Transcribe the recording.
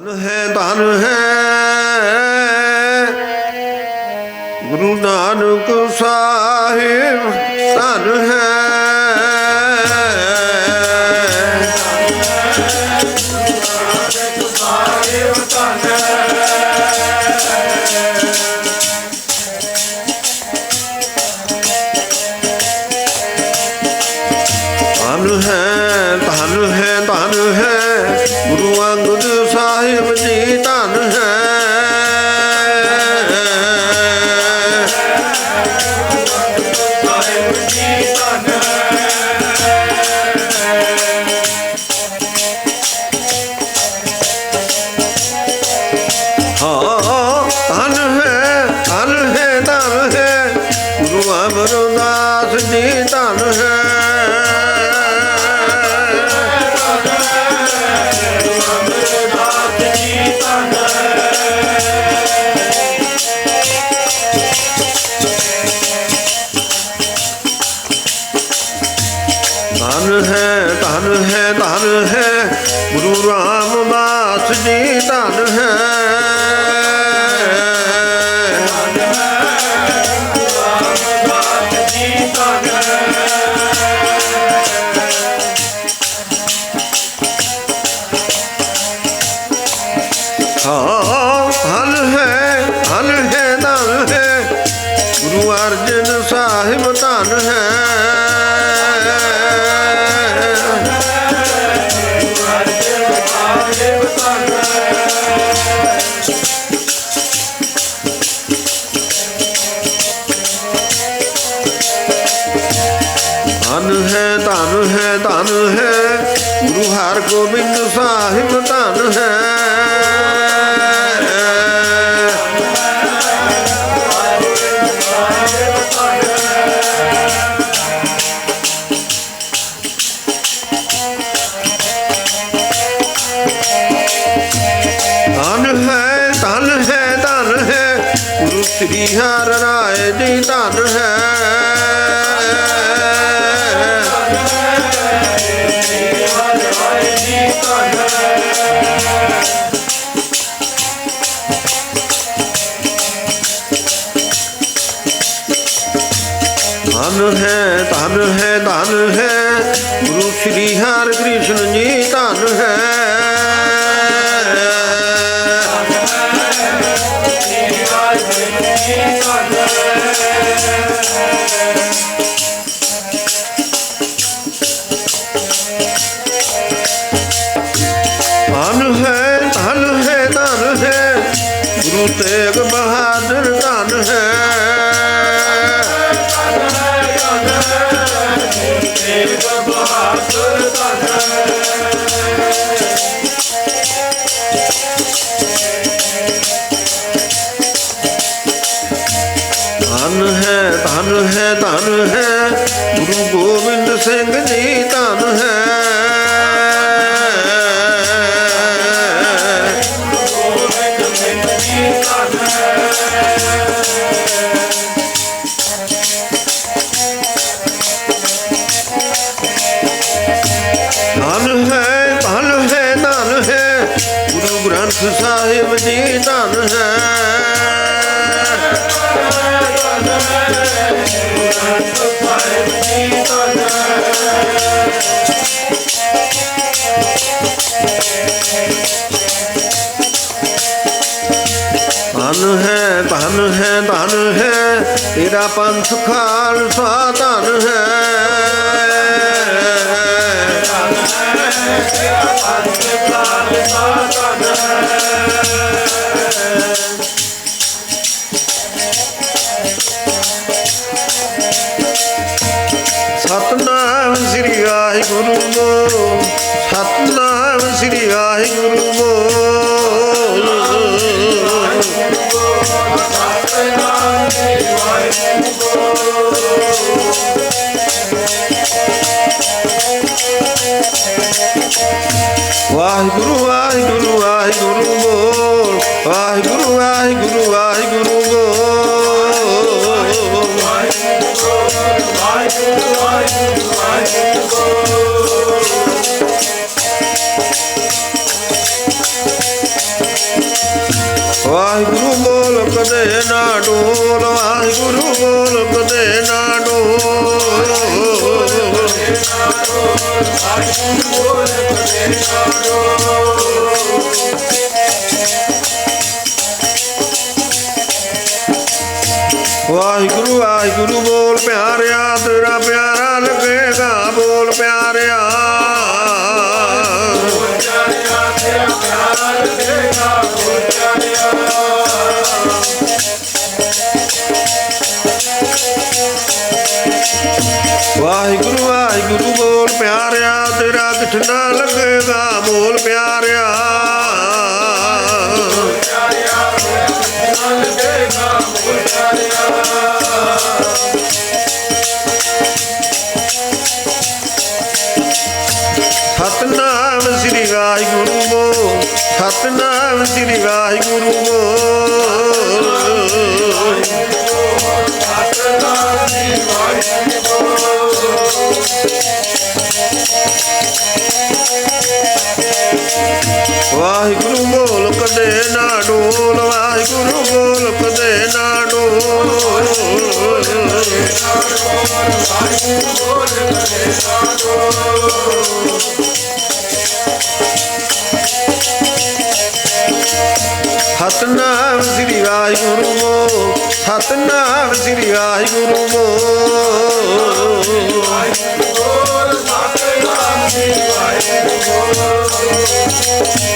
ਧਨ ਹੈ ਧਨ ਹੈ। ਗੁਰੂ ਨਾਨਕ ਸਾਹਿਬ, ਧਨ ਹੈ। ਧਨ ਹੈ ਧਨ ਹੈ ਧਨ ਹੈ। ਗੁਰੂ ਜੀ ਧਨ ਹੈ। ਧਨ ਹੈ ਧਨ ਹੈ ਧਨ ਹੈ ਗੁਰੂ ਰਾਮਦਾਸ ਹਾਂ ਧਨ ਹੈ, ਹਲ ਹੈ ਧਨ ਹੈ। ਗੁਰੂ ਅਰਜਨ ਸਾਹਿਬ ਧਨ ਹੈ। ਧਨ ਹੈ ਧਨ ਹੈ ਧਨ ਹੈ। ਗੁਰੂ ਹਰਗੋਬਿੰਦ ਸਾਹਿਬ ਧਨ ਹੈ। ਹਰ ਰਾਏ ਜੀ ਧਨ ਹੈ। ਧਨ ਹੈ ਧਨ ਹੈ ਧਨ ਹੈ। ਗੁਰੂ ਸ੍ਰੀ ਹਰਿ ਕ੍ਰਿਸ਼ਨ ਜੀ, ਧਨ ਹੈ। তেগ বাহাদুর না ਗੁਰੂ ਸਾਹਿਬ ਜੀ ਧਨ ਹੈ। ਧਨ ਹੈ ਧਨ ਹੈ ਧਨ ਹੈ। ਤੇਰਾ ਪੰਥ ਖਾਲਸਾ ਧਨ ਹੈ। ਸਤਨਾਮ ਸ੍ਰੀ ਵਾਹਿਗੁਰੂ ਬੋਲ ਸਤਨਾਮ ਸ੍ਰੀ ਵਾਹਿਗੁਰੂ ਬੋਲ ਵਾਹਿਗੁਰੂ ਵਾਹਿਗੁਰੂ ਵਾਹਿਗੁਰੂ ਬੋਲ। ਵਾਹਿਗੁਰੂ ਵਾਹਿਗੁਰੂ ਵਾਹਿਗੁਰੂ ਬੋਲ। ਵਾਹਿਗੁਰੂ ਵਾਹਿਗੁਰੂ ਬੋਲ ਪਿਆਰਿਆ ਤੇਰਾ ਪਿਆਰਾ ਲੱਗੇਗਾ ਬੋਲ ਪਿਆਰਿਆ। ਵਾਹਿਗੁਰੂ ਗੁਰੂ ਬੋਲ ਪਿਆਰਿਆ, ਤੇਰਾ ਕਿਠਨਾ ਲੱਗੇਗਾ ਬੋਲ ਪਿਆਰਿਆ। ਸਤਨਾਮ ਸ੍ਰੀ ਵਾਹਿਗੁਰੂ ਬੋ ਸਤਨਾਮ ਸ੍ਰੀ ਵਾਹਿਗੁਰੂ ਬੋਲ ਵਾਹਿਗੁਰੂ ਸਤਨਾਮ ਸ੍ਰੀ ਵਾਹਿਗੁਰੂ ਵੋ ਸਤਨਾਮ ਸ੍ਰੀ ਵਾਹਿਗੁਰੂ ਵੋ ਸਤਨਾਮ ਸ੍ਰੀ ਵਾਹਿਗੁਰੂ ਵੋ